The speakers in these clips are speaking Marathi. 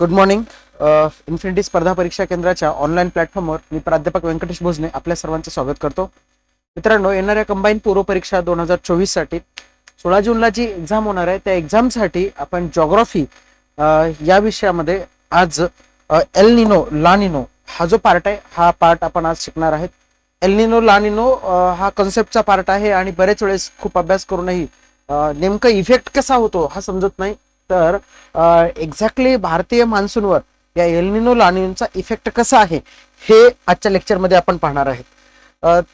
गुड मॉर्निंग इन्फिनिटी स्पर्धा परीक्षा केंद्राच्या ऑनलाईन प्लॅटफॉर्मवर मी प्राध्यापक व्यंकटेश भोजने आपल्या सर्वांचं स्वागत करतो. मित्रांनो येणाऱ्या कंबाईन पूर्व परीक्षा दोन हजार चोवीससाठी सोळा जूनला जी एक्झाम होणार आहे त्या एक्झामसाठी आपण जॉग्रॉफी uh, या विषयामध्ये आज एल निनो लानिनो हा जो पार्ट आहे हा पार्ट आपण आज शिकणार आहेत. एल निनो लानिनो हा कन्सेप्टचा पार्ट आहे आणि बरेच वेळेस खूप अभ्यास करूनही uh, नेमकं इफेक्ट कसा होतो हा समजत नाही. तर एक्झॅक्टली भारतीय मान्सूनवर या एलनिनो लानिनचा इफेक्ट कसा आहे हे आजच्या लेक्चरमध्ये आपण पाहणार आहेत.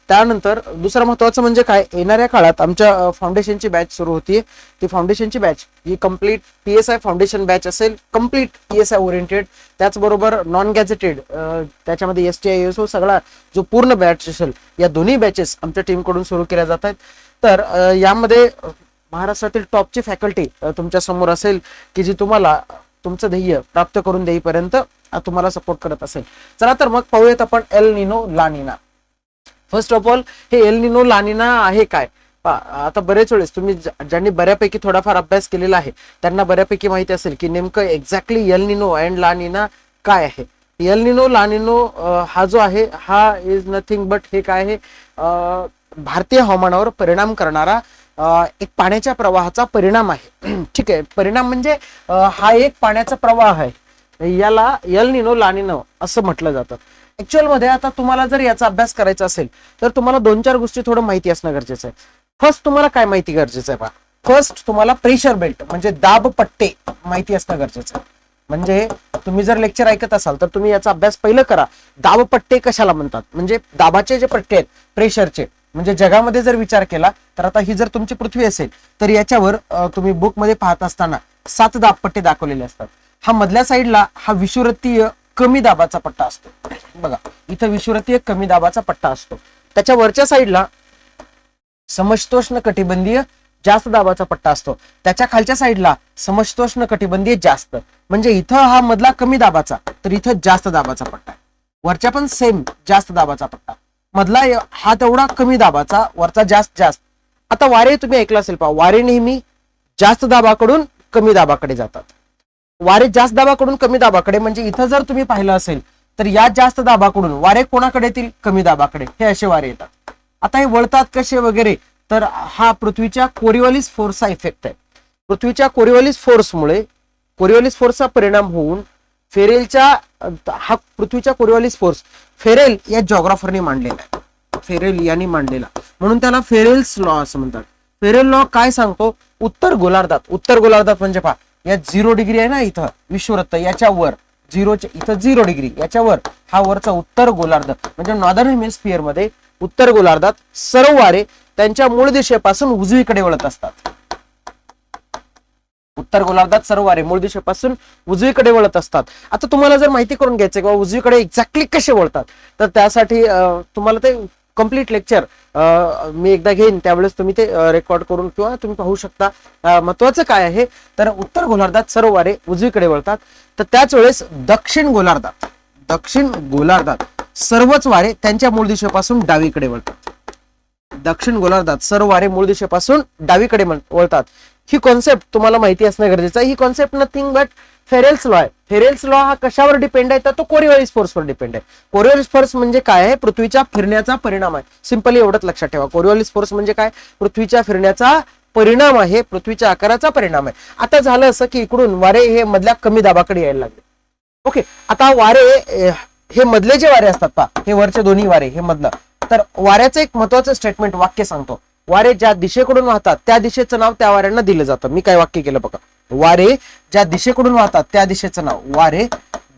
त्यानंतर दुसरं महत्वाचं म्हणजे काय येणाऱ्या काळात आमच्या फाउंडेशनची बॅच सुरू होती ती फाउंडेशनची batch he complete P S I foundation batch असेल complete P S I oriented त्याचबरोबर नॉन गॅझेटेड त्याच्यामध्ये S T I S O सगळा जो पूर्ण बॅच असेल या दोन्ही बॅचेस आमच्या टीमकडून सुरू केल्या जात आहेत. तर यामध्ये महाराष्ट्रातील टॉपची फॅकल्टी तुमच्यासमोर असेल की जी तुम्हाला तुमचं ध्येय प्राप्त करून देईपर्यंत तुम्हाला सपोर्ट करत असेल. चला तर मग पाहूयात आपण El Nino La Nina. First of all हे एल निनो लानिना आहे काय? आता बरेच वेळेस तुम्ही ज्या- ज्यांनी बऱ्यापैकी थोडाफार अभ्यास केलेला आहे त्यांना बऱ्यापैकी माहिती असेल की नेमकं exactly El Nino and La Nina काय आहे. एल निनो लानिनो हा जो आहे हा इज नथिंग बट हे काय आहे? भारतीय हवामानावर परिणाम करणारा एक पाण्याच्या प्रवाहाचा परिणाम आहे. ठीक आहे. परिणाम म्हणजे हा एक पाण्याचा प्रवाह आहे. याला यल निनो लानिनो असं म्हटलं जातं. ऍक्च्युअलमध्ये आता तुम्हाला जर याचा अभ्यास करायचा असेल तर तुम्हाला दोन चार गोष्टी थोडं माहिती असणं गरजेचं आहे. फर्स्ट तुम्हाला काय माहिती गरजेचं आहे बा? फर्स्ट तुम्हाला प्रेशर बेल्ट म्हणजे दाब पट्टे माहिती असणं गरजेचं आहे. म्हणजे तुम्ही जर लेक्चर ऐकत असाल तर तुम्ही याचा अभ्यास पहिलं करा. दाबपट्टे कशाला म्हणतात? म्हणजे दाबाचे जे पट्टे आहेत प्रेशरचे म्हणजे जगामध्ये जर विचार केला तर आता ही जर तुमची पृथ्वी असेल तर याच्यावर तुम्ही बुकमध्ये पाहत असताना सात दाबपट्टे दाखवलेले असतात. हा मधल्या साईडला हा विषुवृत्तीय कमी दाबाचा पट्टा असतो. बघा इथं विषुवृत्तीय कमी दाबाचा पट्टा असतो. त्याच्या वरच्या साईडला समशतोष्ण कटिबंधीय जास्त दाबाचा पट्टा असतो. त्याच्या खालच्या साईडला समशीतोष्ण कटिबंधीय जास्त. म्हणजे इथं हा मधला कमी दाबाचा तर इथं जास्त दाबाचा पट्टा वरच्या पण सेम जास्त दाबाचा पट्टा. मधला हा तेवढा कमी दाबाचा वरचा जास्त जास्त. आता वारे तुम्ही ऐकलं असेल पहा वारे नेहमी जास्त दाबाकडून कमी दाबाकडे जातात. वारे जास्त दाबाकडून कमी दाबाकडे म्हणजे इथं जर तुम्ही पाहिलं असेल तर या जास्त दाबाकडून वारे कोणाकडे येतील? कमी दाबाकडे. हे असे वारे येतात. आता हे वळतात कसे वगैरे तर हा पृथ्वीच्या कोरिओलिस फोर्सचा इफेक्ट आहे. पृथ्वीच्या कोरिओलिस फोर्समुळे कोरिओलिस फोर्सचा परिणाम होऊन फेरेलच्या हा पृथ्वीच्या कोरिओलिस फोर्स फेरेल या जॉग्राफरने मांडलेला आहे. फेरेल यांनी मांडलेला. म्हणून त्याला फेरेल्स लॉ असं म्हणतात. फेरेल लॉ काय सांगतो? उत्तर गोलार्धात. उत्तर गोलार्धात म्हणजे पहा या झिरो डिग्री आहे ना इथं विश्वरत्त याच्यावर झिरोच्या इथं झिरो डिग्री याच्यावर हा वरचा उत्तर गोलार्ध म्हणजे नॉर्दर्न हेमिस्फिअरमध्ये उत्तर गोलार्धात सर्व वारे त्यांच्या मूळ दिशेपासून उजवीकडे वळत असतात. उत्तर गोलार्धात सर्व वारे मूळ दिशेपासून उजवीकडे वळत असतात. आता तुम्हाला जर माहिती करून घ्यायचं किंवा उजवीकडे एक्झॅक्टली कसे वळतात तर त्यासाठी तुम्हाला ते कंप्लीट लेक्चर मी एकदा घेईन त्यावेळेस तुम्ही ते रेकॉर्ड करून किंवा तुम्ही पाहू शकता महत्वाचं काय आहे. तर उत्तर गोलार्धात सर्व वारे उजवीकडे वळतात. तर त्याच वेळेस दक्षिण गोलार्धात दक्षिण गोलार्धात सर्वच वारे त्यांच्या मूळ दिशेपासून डावीकडे वळतात. दक्षिण गोलार्धात सर्व वारे मूळ दिशेपासून डावीकडे वळतात. ही कॉन्सेप्ट तुम्हाला माहिती असणं गरजेचं आहे. ही concept nothing but Ferrel's law आहे. फेरेल्स लॉ हा कशावर डिपेंड आहे? तर तो कोरिओलिस फोर्सवर डिपेंड आहे. कोरिओलिस फोर्स म्हणजे काय आहे? पृथ्वीच्या फिरण्याचा परिणाम आहे. सिंपली एवढंच लक्षात ठेवा. कोरिओलिस फोर्स म्हणजे काय? पृथ्वीच्या फिरण्याचा परिणाम आहे. पृथ्वीच्या आकाराचा परिणाम आहे. आता झालं असं की इकडून वारे हे मधल्या कमी दाबाकडे यायला लागले. ओके आता वारे हे मधले जे वारे असतात पा हे वरचे दोन्ही वारे हे मधलं. तर वाऱ्याचं एक महत्वाचं स्टेटमेंट वाक्य सांगतो. वारे ज्या दिशेकडून वाहतात त्या दिशेचं नाव त्या वाऱ्यांना दिलं जातं. मी काय वाक्य केलं बघा. वारे ज्या दिशेकडून वाहतात त्या दिशेचं नाव. वारे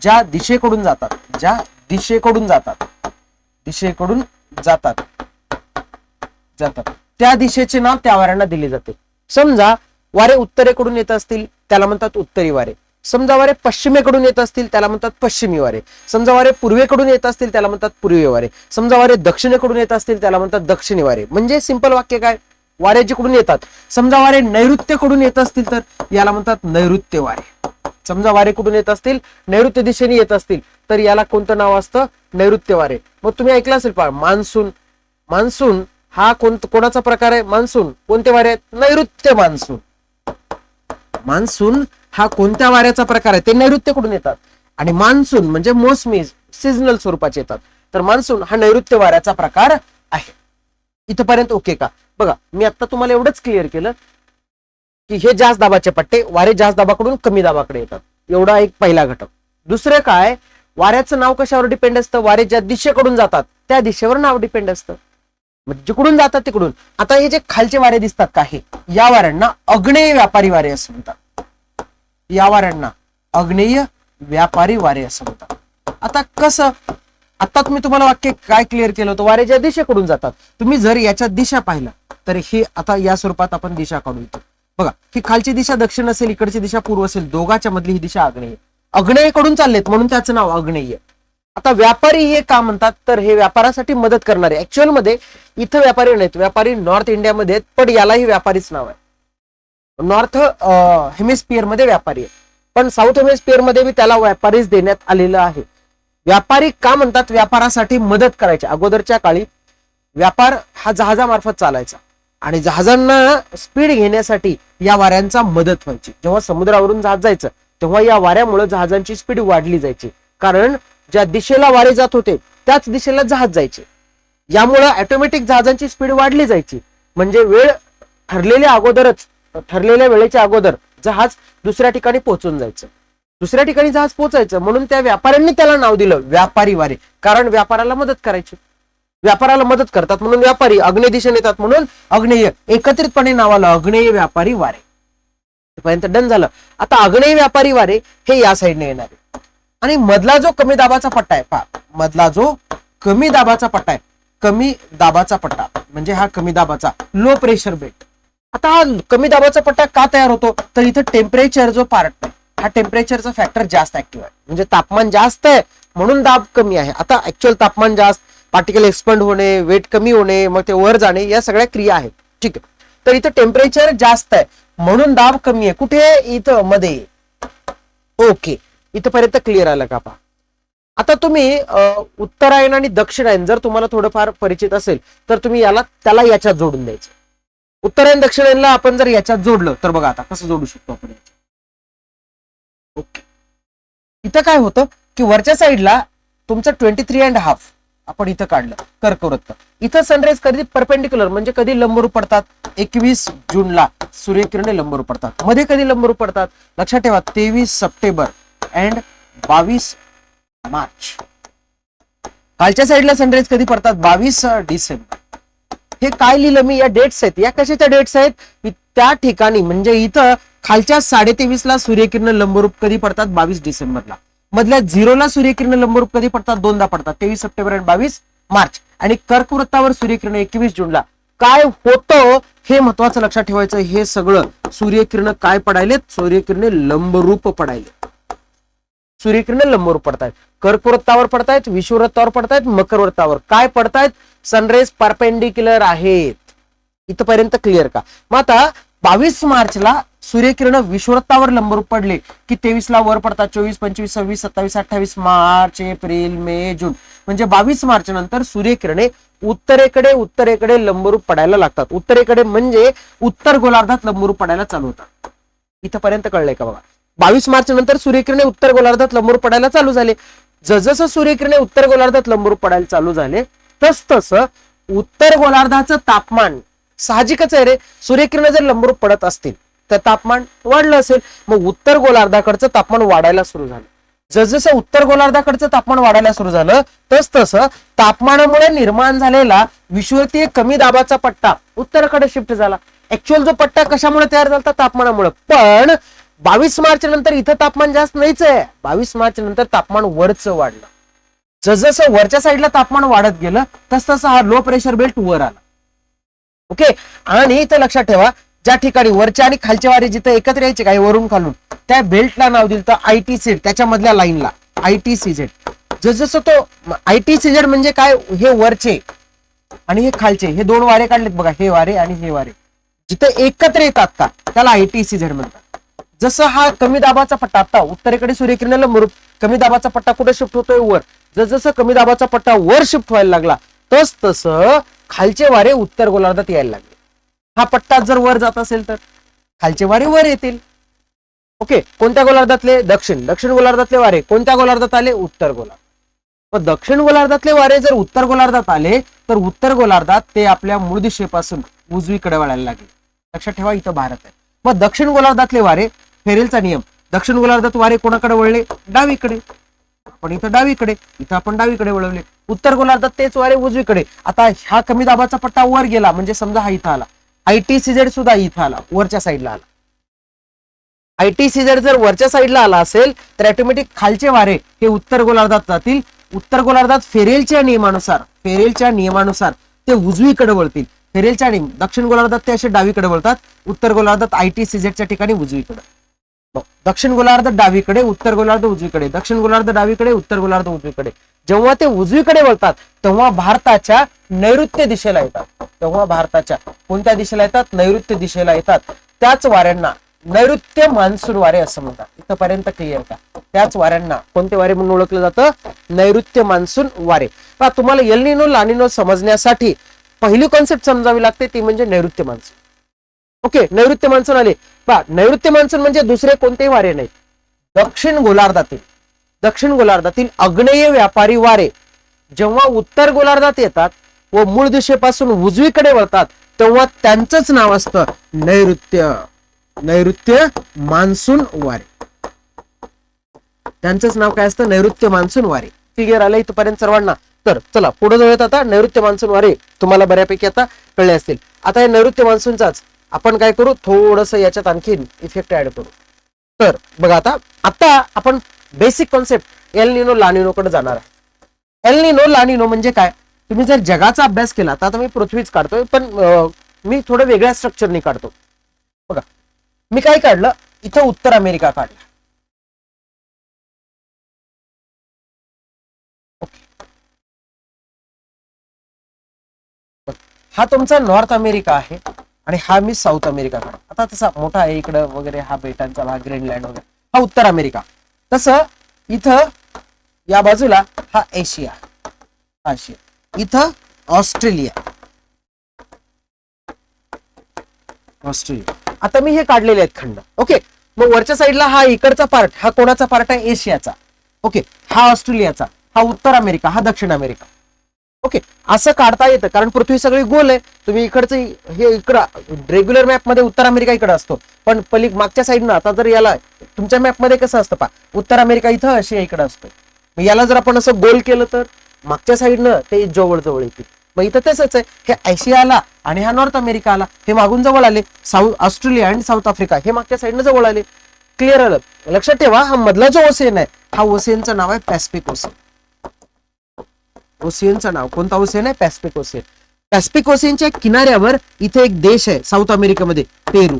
ज्या दिशेकडून जातात ज्या दिशेकडून जातात दिशेकडून जातात जातात. त्या दिशेचे नाव त्या वाऱ्यांना दिले जाते. समजा वारे उत्तरेकडून येत असतील त्याला म्हणतात उत्तरी वारे. समजा वारे पश्चिमेकडून येत असतील त्याला म्हणतात पश्चिमी वारे समजा वारे पूर्वेकडून येत असतील त्याला म्हणतात पूर्वी वारे समजा वारे दक्षिणेकडून येत असतील त्याला म्हणतात दक्षिणी वारे म्हणजे सिंपल वाक्य काय? वारे जिकडून येतात. समजा वारे नैऋत्यकडून येत असतील तर याला म्हणतात नैऋत्य वारे समजा वारे कुठून येत असतील नैऋत्य दिशेने येत असतील तर याला कोणतं नाव असतं? नैऋत्य वारे मग तुम्ही ऐकलं असेल पहा मान्सून. मान्सून हा कोण कोणाचा प्रकार आहे? मान्सून. कोणते वारे आहेत? नैऋत्य मान्सून. मान्सून हा कोणत्या वाऱ्याचा प्रकार आहे? ते नैऋत्यकडून येतात? आणि मान्सून म्हणजे मोसमी सिजनल स्वरूपाचे येतात. तर मान्सून हा नैऋत्य वाऱ्याचा प्रकार आहे. इथपर्यंत ओके का? बघा मी आता तुम्हाला एवढंच क्लिअर केलं की हे जास्त दाबाचे पट्टे वारे जास्त दाबाकडून कमी दाबाकडे येतात. एवढा एक पहिला घटक. दुसरं काय? वाऱ्याचं नाव कशावर डिपेंड असतं? वारे ज्या दिशेकडून जातात त्या दिशेवर नाव डिपेंड असतं. जिकडून जातात तिकडून. आता हे जे खालचे वारे दिसतात का हे? या वाऱ्यांना अग्नेय व्यापारी वारे असं म्हणतात. या वाऱ्यांना अग्नेय व्यापारी वारे असं म्हणतात. आता कसं आता मी तुम्हाला वाक्य काय क्लिअर केलं होतं? वारे ज्या दिशेकडून जातात. तुम्ही जर याच्या दिशा पाहिला तर हे आता या स्वरूपात आपण दिशा काढू इथे बघा ही खालची दिशा दक्षिण असेल इकडची दिशा पूर्व असेल दोघाच्या मधली ही दिशा आग्नेय अग्नेयकडून चाललेत म्हणून त्याचं नाव अग्नेय. आता व्यापारी हे का म्हणतात? तर हे व्यापारासाठी मदत करणारे. ऍक्च्युअलमध्ये इथं व्यापारी नाहीत. व्यापारी नॉर्थ इंडियामध्ये आहेत पण यालाही व्यापारीच नाव आहे. नॉर्थ हेमिस्पियरमध्ये व्यापारी आहे पण साऊथ हेमिस्पियरमध्ये बी त्याला व्यापारीच देण्यात आलेलं आहे. व्यापारी का म्हणतात? व्यापारासाठी मदत करायची. अगोदरच्या काळी व्यापार हा जहाजामार्फत चालायचा. आणि जहाजांना स्पीड घेण्यासाठी या वाऱ्यांचा मदत व्हायची. जेव्हा समुद्रावरून जहाज जायचं तेव्हा या वाऱ्यामुळे जहाजांची स्पीड वाढली जायची. कारण ज्या दिशेला वारे जात होते त्याच दिशेला जहाज जायचे. यामुळे ऑटोमॅटिक जहाजांची स्पीड वाढली जायची. म्हणजे वेळ ठरलेल्या अगोदरच ठरलेल्या वेळेच्या अगोदर जहाज दुसऱ्या ठिकाणी पोहोचून जायचं. दुसऱ्या ठिकाणी जहाज पोहोचायचं म्हणून त्या व्यापाऱ्यांनी त्याला नाव दिलं व्यापारी वारे. कारण व्यापाराला मदत करायची. व्यापाराला मदत करतात म्हणून व्यापारी अग्नेय दिशेने येतात म्हणून अग्नेय. एकत्रितपणे नावाला अग्नेय व्यापारी वारे. पर्यंत डन झालं. आता अग्नेय व्यापारी वारे हे या साईडने येणार आहे. आणि मधला जो कमी दाबाचा पट्टा आहे पहा. मधला जो कमी दाबाचा पट्टा आहे कमी दाबाचा पट्टा. म्हणजे हा कमी दाबाचा लो प्रेशर बेट आता हा कमी दाबाचा पट्टा का तयार होतो? तर इथं टेम्परेचर जो पार्ट हा टेम्परेचरचा फॅक्टर जास्त ऍक्टिव्ह आहे. म्हणजे तापमान जास्त आहे म्हणून दाब कमी आहे. आता ऍक्च्युअल तापमान जास्त पार्टिकल एक्सपंड होणे वेट कमी होणे मग ते वर जाणे या सगळ्या क्रिया आहेत. ठीक आहे. तर इथं टेम्परेचर जास्त आहे म्हणून दाब कमी आहे. कुठे इथं मध्ये. ओके. इथपर्यंत क्लिअर आलं का पहा. आता तुम्ही उत्तरायण आणि दक्षिणायन जर तुम्हाला थोडंफार परिचित असेल तर तुम्ही याला त्याला याच्यात जोडून द्यायचं. उत्तरायण दक्षिणायनला आपण जर याच्यात जोडलं तर बघा आता कसं जोडू शकतो आपण ओके. इथं काय होतं की वरच्या साईडला तुमचं ट्वेंटी थ्री अँड हाफ आपण इथं काढलं कर्कवृत्त. इथं सनराईज कधी परपेंडिक्युलर म्हणजे कधी लंबरू पडतात? एकवीस जूनला सूर्यकिरणे लंबरू पडतात. मध्ये कधी लंबरू पडतात? लक्षात ठेवा तेवीस सप्टेंबर अँड बावीस मार्च. कालच्या साईडला सनराईज कधी पडतात? बावीस डिसेंबर. हे काय लिहिलं मी? या डेट्स आहेत. या कशाच्या डेट्स आहेत? की त्या ठिकाणी म्हणजे इथं खालच्या साडेतेवीस ला सूर्यकिरण लंबरूप कधी पडतात? बावीस डिसेंबरला. मधल्या झिरोला सूर्यकिरण लंबरूप कधी पडतात? दोनदा पडतात. तेवीस सप्टेंबर आणि बावीस मार्च. आणि कर्कवृत्तावर सूर्यकिरण एकवीस जूनला. काय होतं? हे महत्वाचं लक्षात ठेवायचं. हे सगळं सूर्यकिरण काय पडायलेत? सूर्यकिरणे लंबरूप पडायले सूर्यकिरण लंबरूप पडतायत. कर्कवृत्तावर पडतायत विश्ववृत्तावर पडतायत मकरवृत्तावर काय पडतायत? सनरेज परपेंडिक्युलर आहेत. इथपर्यंत क्लिअर का? मग आता बावीस मार्चला सूर्यकिरण विषुवृत्तावर लंबरूप पडले. की तेवीस ला वर पडतात. चोवीस पंचवीस सव्वीस सत्तावीस अठ्ठावीस मार्च एप्रिल मे जून. म्हणजे बावीस मार्च नंतर सूर्यकिरणे उत्तरेकडे उत्तरेकडे लंबरूप पडायला लागतात. उत्तरेकडे म्हणजे उत्तर गोलार्धात लंबरूप पडायला चालू होतात. इथपर्यंत कळलंय का बघा? बावीस मार्च नंतर सूर्यकिरणे उत्तर गोलार्धात लंबरूप पडायला चालू झाले. जसजसं सूर्यकिरणे उत्तर गोलार्धात लंबरूप पडायला चालू झाले तस तसं उत्तर गोलार्धाचं तापमान साहजिकच आहे रे. सूर्यकिरण जर लंबरूप पडत असतील तर तापमान वाढलं असेल. मग उत्तर गोलार्धाकडचं तापमान वाढायला सुरू झालं. जसजसं उत्तर गोलार्धाकडचं तापमान वाढायला सुरू झालं तस तसं तापमानामुळे निर्माण झालेला विश्वतीय कमी दाबाचा पट्टा उत्तरेकडे शिफ्ट झाला. ऍक्च्युअल जो पट्टा कशामुळे तयार झाला तापमानामुळे. पण बावीस मार्च नंतर इथं तापमान जास्त नाहीच आहे. बावीस मार्च नंतर तापमान वरचं वाढलं. जसजसं वरच्या साईडला तापमान वाढत गेलं तस तसं हा लो प्रेशर बेल्ट वर आला. ओके आणि इथं लक्षात ठेवा ज्या ठिकाणी वरच्या आणि खालच्या वारे जिथं एकत्र यायचे काही वरून खालून त्या बेल्टला नाव दिलं तर आय टी सीड त्याच्यामधल्या लाईनला आय टी सी झेड जसजसं तो आय टी सी झेड म्हणजे काय? हे वरचे आणि हे खालचे. हे दोन वारे काढलेत बघा. हे वारे आणि हे वारे. जिथं एकत्र येतात का त्याला आय टी सी झेड म्हणतात. जसं हा कमी दाबाचा पट्टा आता उत्तरेकडे सूर्यकिरणाला मृत कमी दाबाचा पट्टा कुठे शिफ्ट होतोय? वर. जसं कमी दाबाचा पट्टा वर शिफ्ट व्हायला लागला तस तसं खालचे वारे उत्तर गोलार्धात यायला लागले. हा पट्टा जर वर जात असेल तर? खालचे वारे वर येतील. ओके कोणत्या गोलार्धातले? दक्षिण. दक्षिण गोलार्धातले वारे कोणत्या गोलार्धात आले? उत्तर गोलार्ध. मग दक्षिण गोलार्धातले वारे जर उत्तर गोलार्धात आले तर उत्तर गोलार्धात ते आपल्या मूळ दिशेपासून उजवीकडे वळायला लागले. लक्षात ठेवा इथं भारत आहे. मग दक्षिण गोलार्धातले वारे फेरेलचा नियम. दक्षिण गोलार्धात वारे कोणाकडे वळले? डावीकडे. आपण इथं डावीकडे इथं आपण डावीकडे वळवले. उत्तर गोलार्धात तेच वारे उजवीकडे. आता ह्या कमी दाबाचा पट्टा वर गेला म्हणजे समजा हा इथं आला. आयटीसीझेड सुद्धा इथं आला वरच्या साईडला आला. आयटीसीझेड जर वरच्या साईडला आला असेल तर ऑटोमॅटिक खालचे वारे हे उत्तर गोलार्धात जातील. उत्तर गोलार्धात फेरेलच्या नियमानुसार फेरेलच्या नियमानुसार ते उजवीकडे वळतील. फेरेलच्या नियम दक्षिण गोलार्धात ते असे डावीकडे वळतात उत्तर गोलार्धात आयटीसीझेडच्या सीझेडच्या ठिकाणी उजवीकडे. दक्षिण गोलार्ध डावीकडे उत्तर गोलार्ध उजवीकडे दक्षिण गोलार्ध डावीकडे उत्तर गोलार्ध उजवीकडे. जेव्हा ते उजवीकडे वळतात तेव्हा भारताच्या नैऋत्य दिशेला येतात. तेव्हा भारताच्या कोणत्या दिशेला येतात? नैऋत्य दिशेला येतात. त्याच वाऱ्यांना नैऋत्य मान्सून वारे असं म्हणतात. इथपर्यंत क्लिअर का? त्याच वाऱ्यांना कोणते वारे म्हणून ओळखलं जातं? नैऋत्य मान्सून वारे. तुम्हाला एलनिनो लानिनो समजण्यासाठी पहिली कॉन्सेप्ट समजावी लागते ती म्हणजे नैऋत्य मान्सून. ओके नैऋत्य मान्सून आले. पहा नैऋत्य मान्सून म्हणजे दुसरे कोणतेही वारे नाही. दक्षिण गोलार्धातील दक्षिण गोलार्धातील अग्नेय व्यापारी वारे जेव्हा उत्तर गोलार्धात येतात व मूळ दिशेपासून उजवीकडे वळतात तेव्हा त्यांचंच नाव असतं नैऋत्य नैऋत्य मान्सून वारे. त्यांचंच नाव काय असतं? नैऋत्य मान्सून वारे. क्लिअर आलं इथपर्यंत सर्वांना. तर चला पुढे जाऊयात आता. नैऋत्य मान्सून वारे तुम्हाला बऱ्यापैकी आता कळले असतील. आता या नैऋत्य मान्सूनचाच आपण काय करू? थोडस याच्यात आणखीन इफेक्ट ऍड करू. तर बघा आता आता आपण बेसिक कॉन्सेप्ट एल निनो लानिनो कडे जाणार आहे. एल निनो लानिनो म्हणजे काय? तुम्ही जर जगाचा अभ्यास केला तर आता मी पृथ्वीच काढतोय पण मी थोडं वेगळ्या स्ट्रक्चरने काढतो. बघा मी काय काढलं? इथं उत्तर अमेरिका काढला. हा तुमचा नॉर्थ अमेरिका आहे. आणि हा मी साऊथ अमेरिका आता तसा मोठा आहे इकडं वगैरे हा बेटांचा भाग ग्रीनलँड वगैरे. हा उत्तर अमेरिका. तसं इथं या बाजूला हा एशिया. आशिया. इथं ऑस्ट्रेलिया. ऑस्ट्रेलिया. आता मी हे काढलेले आहेत खंड. ओके. मग वरच्या साईडला हा इकडचा पार्ट हा कोणाचा पार्ट आहे? एशियाचा. ओके. हा ऑस्ट्रेलियाचा. हा उत्तर अमेरिका हा दक्षिण अमेरिका. ओके असं काढता येतं. कारण पृथ्वी सगळी गोल आहे. तुम्ही इकडचं हे इकडं रेग्युलर मॅपमध्ये उत्तर अमेरिका इकडे असतो. पण पली मागच्या साईडनं आता जर याला तुमच्या मॅपमध्ये कसं असतं पा उत्तर अमेरिका इथं आशिया इकडं असतो. मग याला जर आपण असं गोल केलं तर मागच्या साईडनं ते जवळ जवळ येतील. मग इथं तसंच आहे. हे आशियाला आणि हा नॉर्थ अमेरिका आला हे मागून जवळ आले. साऊथ ऑस्ट्रेलिया आणि साऊथ आफ्रिका हे मागच्या साईडनं जवळ आले. क्लिअर आलं. लक्षात ठेवा हा मधला जो ओसेन आहे हा ओसेनचं नाव आहे पॅसिफिक ओसेन. ओसियनचं नाव. कोणता ओसियन आहे? Pacific ocean. पॅसिफिक ओसियनच्या किनाऱ्यावर इथे एक देश आहे साऊथ अमेरिकेमध्ये पेरू.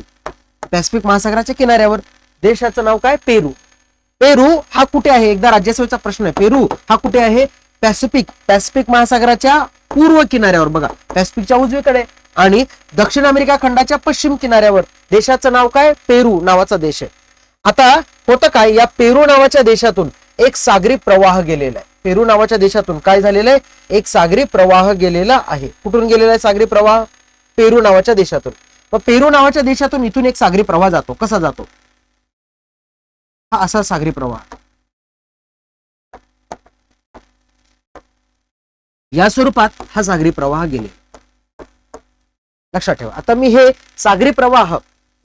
पॅसिफिक महासागराच्या किनाऱ्यावर. देशाचं नाव काय? पेरू. पेरू हा कुठे आहे? एकदा राज्यसभेचा प्रश्न आहे. पेरू हा कुठे आहे? पॅसिफिक पॅसिफिक महासागराच्या पूर्व किनाऱ्यावर. बघा पॅसिफिकच्या उजवीकडे आणि दक्षिण अमेरिका खंडाच्या पश्चिम किनाऱ्यावर. देशाचं नाव काय? पेरू नावाचा देश आहे. आता होतं काय? या पेरू नावाच्या देशातून एक सागरी प्रवाह गेलेला आहे. पेरू नावाच्या देशातून काय झालेलं आहे? एक सागरी प्रवाह गेलेला आहे. कुठून गेलेला आहे सागरी प्रवाह? पेरू नावाच्या देशातून. मग पेरू नावाच्या देशातून इथून एक सागरी प्रवाह जातो. कसा जातो? हा असा सागरी प्रवाह. या स्वरूपात हा सागरी प्रवाह गेले. लक्षात ठेवा. आता मी हे सागरी प्रवाह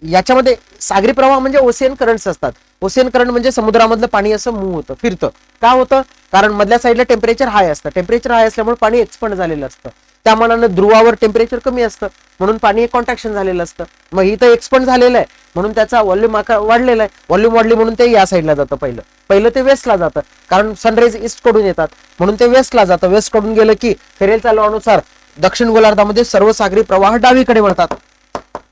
याच्यामध्ये सागरी प्रवाह म्हणजे ओसियन करंट्स असतात. ओशियन करंट म्हणजे समुद्रामधलं पाणी असं मूव होतं फिरतं. का होतं? कारण मधल्या साईडला टेम्परेचर हाय असतं. टेम्परेचर हाय असल्यामुळे पाणी एक्सपंड झालेलं असतं. त्या मनानं ध्रुवावर टेम्परेचर कमी असतं. म्हणून पाणी कॉन्ट्रॅक्शन झालेलं असतं. मग इथं एक्सपंड झालेलं आहे. म्हणून त्याचा व्हॉल्यूम वाढलेला आहे. व्हॉल्यूम वाढली म्हणून ते या साईडला जातं पहिलं. पहिलं ते वेस्टला जातं. कारण सनराईज ईस्टकडून येतात. म्हणून ते वेस्टला जातं. वेस्टकडून गेलं की फेरेल चालवानुसार दक्षिण गोलार्धामध्ये सर्व सागरी प्रवाह डावीकडे वळतात.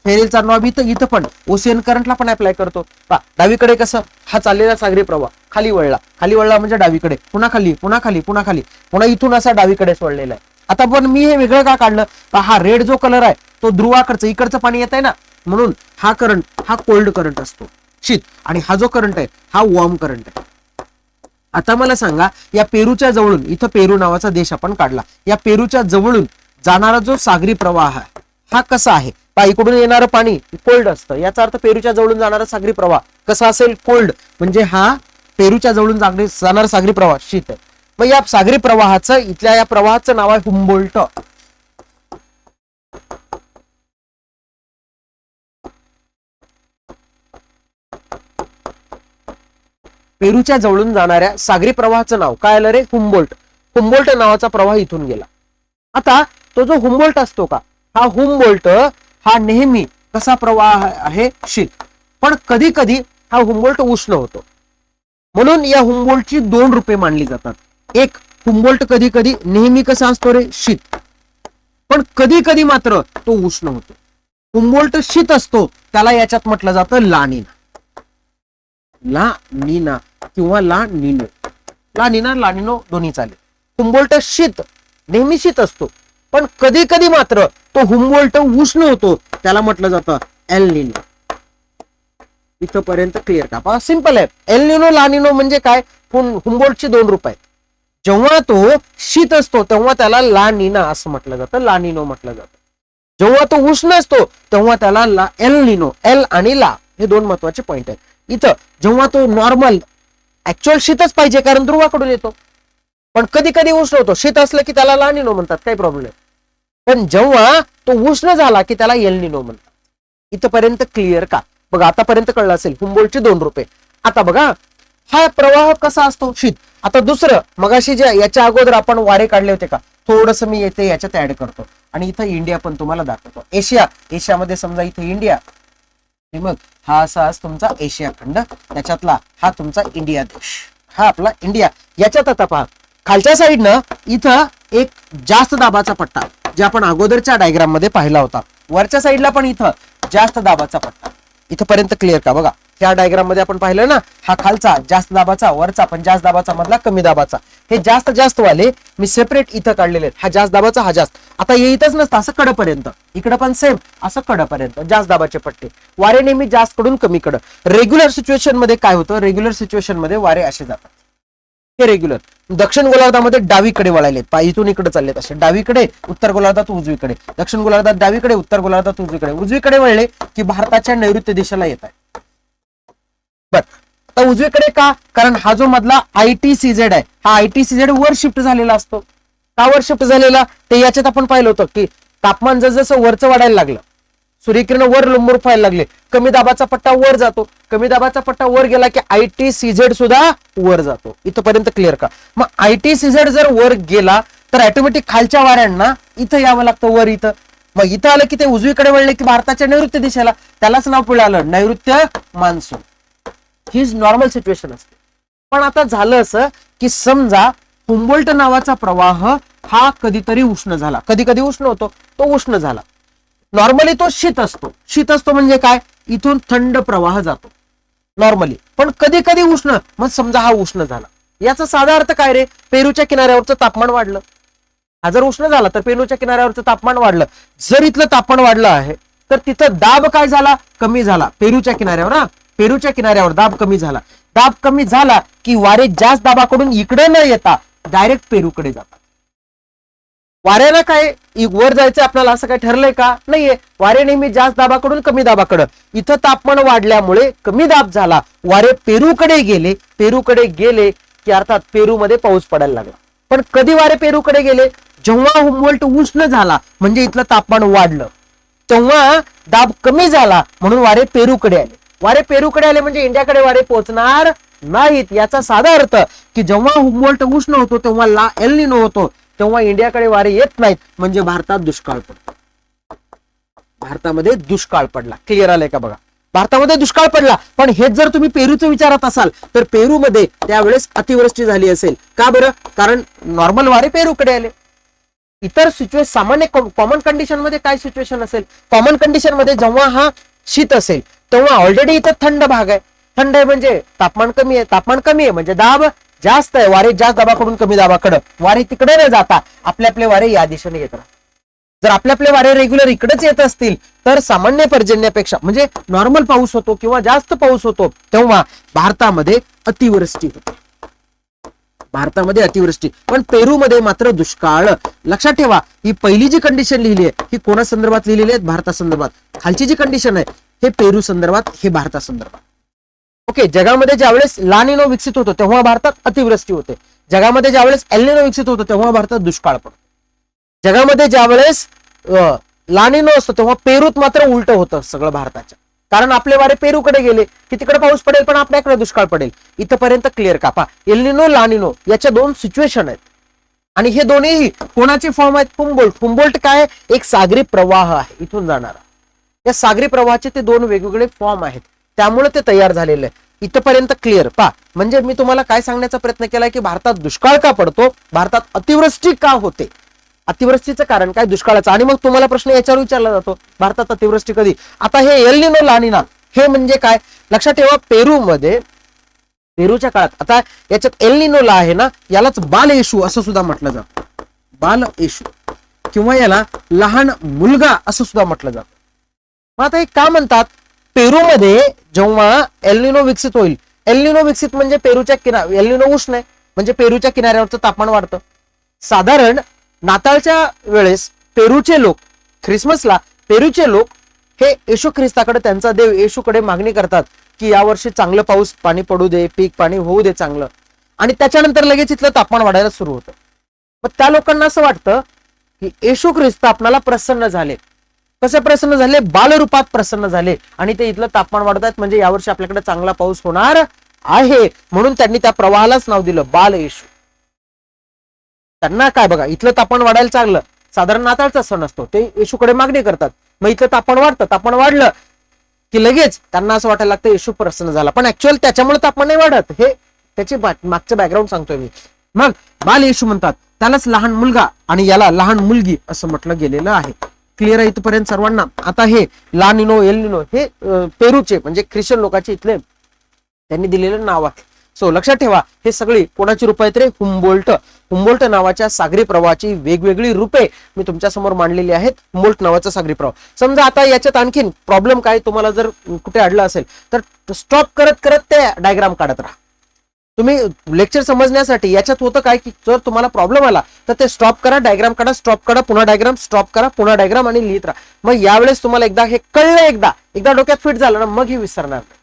फेरेलचा नॉब इथं इथं पण. ओसियन करंटला पण अप्लाय करतो. पहा, डावीकडे कसं? हा चाललेला सागरी प्रवाह. खाली वळला. खाली वळला म्हणजे डावीकडे. पुन्हा खाली पुन्हा खाली पुन्हा खाली. पुन्हा इथून असा डावीकडे सोडलेला आहे. आता पण मी हे वेगळं का काढलं? हा रेड जो कलर आहे तो ध्रुवाकडचं इकडचं पाणी येत आहे ना? म्हणून हा करंट हा कोल्ड करंट असतो. शीत. आणि हा जो करंट आहे हा वॉर्म करंट आहे. आता मला सांगा या पेरूच्या जवळून इथं पेरू नावाचा देश आपण काढला. या पेरूच्या जवळून जाणारा जो सागरी प्रवाह आहे हा कसा आहे? पा इकडून येणारं पाणी कोल्ड असतं. याचा अर्थ पेरूच्या जवळून जाणारा सागरी प्रवाह. कसा असेल? कोल्ड. म्हणजे हा पेरूच्या जवळून जाणारा सागरी प्रवाह शीत. आहे मग या सागरी प्रवाहाचं इथल्या या प्रवाहाचं नाव आहे हुंबोल्ट. पेरूच्या जवळून जाणाऱ्या सागरी प्रवाहाचं नाव. काय आलं रे? हुंबोल्ट. हुंबोल्ट नावाचा प्रवाह इथून गेला. आता तो जो हुंबोल्ट असतो का? हा हुंबोल्ट हा नेहमी कसा प्रवाह आहे? शीत. पण कधी कधी हा हुंबोल्ट उष्ण होतो. म्हणून या हुंबोल्टची दोन रूपे मानली जातात. एक हुंबोल्ट कधी कधी नेहमी कसा असतो रे? शीत. पण कधी कधी मात्र तो उष्ण होतो. हुंबोल्ट शीत असतो त्याला याच्यात म्हटलं जातं लानिना ला निना किंवा ला निनो. ला निना लानिनो दोन्ही चालेल. हुंबोल्ट शीत नेहमी शीत असतो. पण कधी कधी मात्र तो हुंबोल्ट उष्ण होतो त्याला म्हटलं जातं एल निनो इथपर्यंत क्लिअर का? पहा सिंपल आहे. एल निनो लानिनो म्हणजे काय? हुं- दोन रूप आहेत. जेव्हा तो शीत असतो तेव्हा त्याला ला निना असं म्हटलं जातं. लानिनो म्हटलं जातं. जेव्हा तो उष्ण असतो तेव्हा त्याला ला एल एल आणि ला हे दोन महत्त्वाचे पॉइंट आहेत. इथं जेव्हा तो नॉर्मल ऍक्च्युअल शीतच पाहिजे कारण ध्रुवाकडून येतो. पण कधी कधी उष्ण होतो. शीत असलं की त्याला लानिनो म्हणतात. काही प्रॉब्लेम नाही. पण जेव्हा तो उष्ण झाला की त्याला एल म्हणतात. इथपर्यंत क्लिअर का? बघा आतापर्यंत कळलं असेल. हुंबोल्टचे दोन रुपये आता बघा हा प्रवाह कसा असतो? शीत. आता दुसरं मगाशी जे याच्या अगोदर आपण वारे काढले होते का? थोडस मी येते याच्यात ऍड करतो. आणि इथं इंडिया पण तुम्हाला दाखवतो. एशिया एशियामध्ये समजा इथे इंडिया मग हा असा आज तुमचा एशिया खंड. त्याच्यातला हा तुमचा इंडिया देश. हा आपला इंडिया याच्यात आता पहा. खालच्या साईडनं इथं एक जास्त दाबाचा पट्टा जे आपण अगोदरच्या डायग्राममध्ये पाहिला होता. वरच्या साईडला पण इथं जास्त दाबाचा पट्टा. इथपर्यंत क्लिअर का? बघा त्या डायग्राममध्ये आपण पाहिलं ना हा खालचा जास्त दाबाचा वरचा पण जास्त दाबाचा मधला कमी दाबाचा. हे जास्त जास्त वाले मी सेपरेट इथं काढलेले आहेत. हा जास्त दाबाचा हा जास्त. आता हे इथंच नसतं असं कडपर्यंत. इकडं पण सेम असं कडपर्यंत. जास्त दाबाचे पट्टे. वारे नेहमी जास्त कडून कमी कड रेग्युलर सिच्युएशनमध्ये काय होतं? रेग्युलर सिच्युएशनमध्ये वारे असे जातात. हे रेग्युलर दक्षिण गोलार्धामध्ये डावीकडे वळायलेत. पा इथून इकडे चाललेत असे. डावीकडे उत्तर गोलार्धात उजवीकडे. दक्षिण गोलार्धात डावीकडे उत्तर गोलार्धात उजवीकडे. उजवीकडे वळले की भारताच्या नैऋत्य दिशेला येत आहे. बर. तर उजवीकडे का? कारण हा जो मधला आय टी सीझेड आहे हा आय टी सीझेड वर शिफ्ट झालेला असतो. का वर शिफ्ट झालेला? ते याच्यात आपण पाहिलं होतं की तापमान जसं वरचं वाढायला लागलं सूर्यकिरण वर लंबूर लागले. कमी दाबाचा पट्टा वर जातो. कमी दाबाचा पट्टा वर गेला की आय टी सीझेड सुद्धा वर जातो. इथपर्यंत क्लिअर का? मग आय टी सीझेड जर वर गेला तर ऑटोमॅटिक खालच्या वाऱ्यांना इथं यावं लागतं वर इथं. मग इथं आलं की ते उजवीकडे वळले की भारताच्या नैऋत्य दिशेला. त्यालाच नाव पुढे आलं नैऋत्य मान्सून. हीच नॉर्मल सिच्युएशन असते. पण आता झालं असं की समजा हुंबोल्ट नावाचा प्रवाह हा कधीतरी उष्ण झाला. कधी कधी उष्ण होतो. तो उष्ण झाला. नॉर्मली तो शीत असतो. शीत असतो म्हणजे काय? इथून थंड प्रवाह जातो. नॉर्मली पण कधी कधी उष्ण मग समजा हा उष्ण झाला. याचा साधा अर्थ काय रे? पेरूच्या किनाऱ्यावरचं तापमान वाढलं. हा जर उष्ण झाला तर पेरूच्या किनाऱ्यावरचं तापमान वाढलं. जर इथलं तापमान वाढलं आहे तर तिथं दाब काय झाला? कमी झाला. पेरूच्या किनाऱ्यावर हा? पेरूच्या किनाऱ्यावर दाब कमी झाला. दाब कमी झाला की वारे जास्त दाबाकडून इकडे न येता डायरेक्ट पेरूकडे जातात. वाऱ्याला काय? इ- वर जायचं आपल्याला असं काय ठरलंय का? नाहीये. वारे नेहमी जास्त दाबाकडून कमी दाबाकडं. इथं तापमान वाढल्यामुळे कमी दाब झाला. वारे पेरूकडे गेले. पेरूकडे गेले की अर्थात पेरूमध्ये पाऊस पडायला लागला. पण कधी वारे पेरूकडे गेले? जेव्हा हुमवल्ट उष्ण झाला म्हणजे इथलं तापमान वाढलं. तेव्हा दाब कमी झाला म्हणून वारे पेरूकडे आले. वारे पेरूकडे आले म्हणजे इंडियाकडे वारे पोहोचणार नाहीत. याचा साधा अर्थ की जेव्हा हुमवल्ट उष्ण होतो तेव्हा ला एल निनो होतो. तेव्हा इंडियाकडे वारे येत नाहीत. म्हणजे भारतात दुष्काळ पडतो. भारतामध्ये दुष्काळ पडला. क्लिअर आलंय का बघा? भारतामध्ये दुष्काळ पडला. पण हेच जर तुम्ही पेरूचं विचारत असाल तर पेरूमध्ये त्यावेळेस अतिवृष्टी झाली असेल. का बरं? कारण नॉर्मल वारे पेरूकडे आले. इतर सिच्युएशन सामान्य कॉमन कंडिशनमध्ये काय सिच्युएशन असेल? कॉमन कंडिशनमध्ये जेव्हा हा शीत असेल तेव्हा ऑलरेडी इथं थंड भाग आहे. थंड आहे म्हणजे तापमान कमी आहे. तापमान कमी आहे म्हणजे दाब जास्त आहे वारे जास्त दाबाकडून कमी दाबाकडं. वारे तिकडे न जाता आपले आपले वारे या दिशेने येत राहतात. जर आपले आपले वारे रेग्युलर इकडेच येत असतील तर सामान्य पर्जन्यापेक्षा म्हणजे नॉर्मल पाऊस होतो किंवा जास्त पाऊस होतो तेव्हा भारतामध्ये अतिवृष्टी होते. भारतामध्ये अतिवृष्टी. पण पेरूमध्ये मात्र दुष्काळ. लक्षात ठेवा ही पहिली जी कंडिशन लिहिली आहे ही कोणा संदर्भात लिहिलेली आहे भारतासंदर्भात खालची जी कंडिशन आहे हे पेरू संदर्भात हे भारतासंदर्भात ओके जगामध्ये ज्यावेळेस लानिनो विकसित होतो तेव्हा भारतात अतिवृष्टी होते. जगामध्ये ज्यावेळेस एल्निनो विकसित होतो तेव्हा भारतात दुष्काळ पडतो. जगामध्ये ज्यावेळेस लानिनो असतो तेव्हा पेरूत मात्र उलट होतं सगळं भारताच्या. कारण आपले वारे पेरूकडे गेले की तिकडे पाऊस पडेल पण आपल्याकडे दुष्काळ पडेल. इथपर्यंत क्लिअर कापा. एल्निनो लानिनो याच्या दोन सिच्युएशन आहेत. आणि हे दोन्ही कोणाचे फॉर्म आहेत? कुंबोल्ट कुंबोल्ट काय? एक सागरी प्रवाह आहे इथून जाणारा. या सागरी प्रवाहाचे ते दोन वेगवेगळे फॉर्म आहेत. त्यामुळे ते तयार झालेलं आहे. इथपर्यंत क्लिअर पा म्हणजे मी तुम्हाला काय सांगण्याचा प्रयत्न केलाय की भारतात दुष्काळ का पडतो? भारतात अतिवृष्टी का होते? अतिवृष्टीचं कारण काय? दुष्काळाचं. आणि मग तुम्हाला प्रश्न याच्यावर विचारला जातो भारतात अतिवृष्टी कधी? आता हे एलनिनो लानिना हे म्हणजे काय? लक्षात ठेवा पेरू मध्ये पेरूच्या काळात आता याच्यात एलनिनोला आहे ना यालाच बाल येशू असं सुद्धा म्हटलं जातं. बाल येशू. किंवा याला लहान मुलगा असं सुद्धा म्हटलं जातं. मग आता हे का म्हणतात? पेरूमध्ये जेव्हा एल्निनो विकसित होईल एल्निनो विकसित म्हणजे पेरूच्या किना एल्निनो उष्ण आहे म्हणजे पेरूच्या किनाऱ्यावरचं तापमान वाढतं. साधारण नाताळच्या वेळेस पेरूचे लोक ख्रिसमसला पेरूचे लोक हे येशू ख्रिस्ताकडे त्यांचा देव येशूकडे मागणी करतात की यावर्षी चांगलं पाऊस पाणी पडू दे पीक पाणी होऊ दे चांगलं. आणि त्याच्यानंतर लगेच इथलं तापमान वाढायला सुरू होतं. मग त्या लोकांना असं वाटतं की येशू ख्रिस्त आपणाला प्रसन्न झाले. कसे प्रसन्न झाले? बालरूपात प्रसन्न झाले. आणि ते इथलं तापमान वाढत आहेत. म्हणजे यावर्षी आपल्याकडे चांगला पाऊस होणार आहे. म्हणून त्यांनी त्या प्रवाहालाच नाव दिलं बाल येशू. त्यांना काय बघा इथलं तापमान वाढायला चांगलं. साधारण नाताळचा सण असतो. ते येशूकडे मागणी करतात. मग इथलं तापमान वाढतं. तापमान वाढलं की लगेच त्यांना असं वाटायला लागतं येशू प्रसन्न झाला. पण ऍक्च्युअल त्याच्यामुळे तापमान नाही वाढत. हे त्याचे मागचं बॅकग्राऊंड सांगतोय मी. मग बाल येशू म्हणतात त्यालाच लहान मुलगा आणि याला लहान मुलगी असं म्हटलं गेलेलं आहे. क्लिअर आहे इथपर्यंत सर्वांना. आता हे ला निनो एल निनो हे पेरूचे म्हणजे ख्रिश्चन लोकांचे इथले त्यांनी दिलेलं नाव आहे. सो लक्षात ठेवा हे सगळी कोणाची रूप आहेत रे? हुंबोल्ट. हुंबोल्ट नावाच्या सागरी प्रवाहाची वेगवेगळी रूपे मी तुमच्यासमोर मांडलेली आहेत. हुंबोल्ट नावाचा सागरी प्रवाह. समजा आता याच्यात आणखीन प्रॉब्लेम काय? तुम्हाला जर कुठे अडलं असेल तर स्टॉप करत करत ते डायग्राम काढत राहा. तुम्ही लेक्चर समजण्यासाठी याच्यात होतं काय की जर तुम्हाला प्रॉब्लेम आला तर ते स्टॉप करा डायग्राम काढा स्टॉप करा पुन्हा डायग्राम स्टॉप करा पुन्हा डायग्राम आणि लिहित राहा. मग यावेळेस तुम्हाला एकदा हे कळलं एकदा एकदा डोक्यात फिट झालं ना मग हे विसरणार नाही.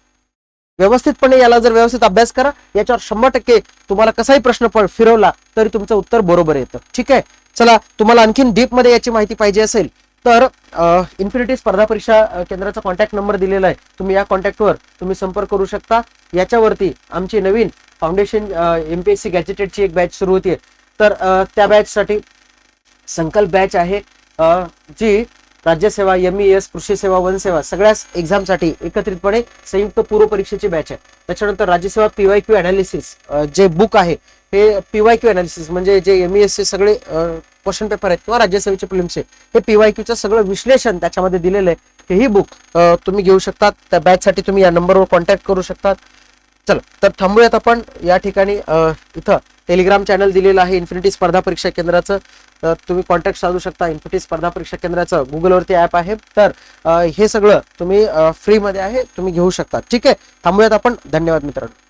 व्यवस्थितपणे याला जर व्यवस्थित अभ्यास करा याच्यावर शंभर टक्के तुम्हाला कसाही प्रश्न प- फिरवला तरी तुमचं उत्तर बरोबर येतं. ठीक आहे? चला तुम्हाला आणखीन डीपमध्ये याची माहिती पाहिजे असेल तर इन्फिनिटी स्पर्धा परीक्षा केंद्राचा कॉन्टॅक्ट नंबर दिलेला आहे. तुम्ही या कॉन्टॅक्टवर तुम्ही संपर्क करू शकता. याच्यावरती आमची नवीन फाउंडेशन एमपीएससी गॅजेटेडची एक बॅच सुरू होती. तर त्या बॅचसाठी संकल्प बॅच आहे जी राज्यसेवा एम ई एस कृषी सेवा वन सेवा सगळ्याच एक्झामसाठी एकत्रितपणे संयुक्त पूर्व परीक्षेची बॅच आहे. त्याच्यानंतर राज्यसेवा पीवाय क्यू अनालिसिस जे बुक आहे हे पीवाय क्यू अनालिसिस म्हणजे जे एम ई चे सगळे क्वेश्चन पेपर आहेत किंवा राज्यसेवेचे फिल्मचे हे पीवाय क्यूचं सगळं विश्लेषण त्याच्यामध्ये दिलेलं आहे हेही बुक तुम्ही घेऊ शकतात. त्या बॅचसाठी तुम्ही या नंबरवर कॉन्टॅक्ट करू शकतात. चला तर थांबूयात आपण. या ठिकाणी इथं टेलिग्राम चॅनल दिलेलं आहे इन्फिनिटी स्पर्धा परीक्षा केंद्राचं. तर तुम्ही कॉन्टॅक्ट साधू शकता इन्फिनिटी स्पर्धा परीक्षा केंद्राचं. गुगलवरती ॲप आहे. तर हे सगळं तुम्ही फ्रीमध्ये आहे. तुम्ही घेऊ शकता. ठीक आहे? थांबूयात आपण. धन्यवाद मित्रांनो.